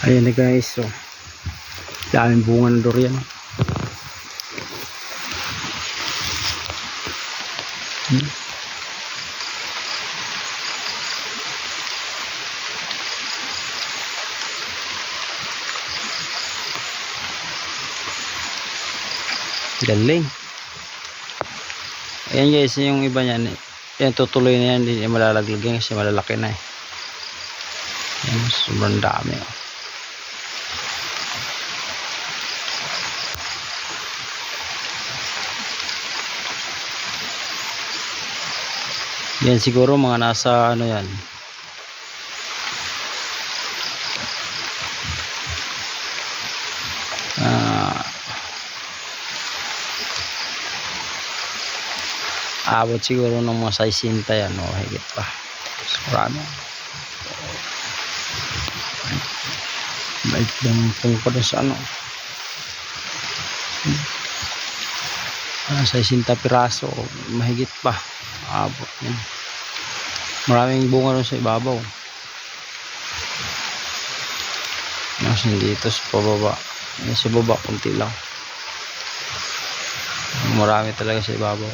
Ayan na guys, so daming bunga ng durian. Hmm. Galing. Ayan guys, yung iba niyan, yan tutuloy na yan, hindi malalaglag yan kasi malalaki na eh. Yan, sobrang dami. Oh. Yan siguro mga nasa ano yan. Ah, abot siguro ng mga 60 yan o higit pa. Marami. Bait lang kung pa sa ano. Ah, 60 piraso mahigit pa. Abot yan. Maraming bunga dun sa ibabaw. Mas dito sa pababa. Yan sa baba, kunti lang. Marami talaga sa ibabaw.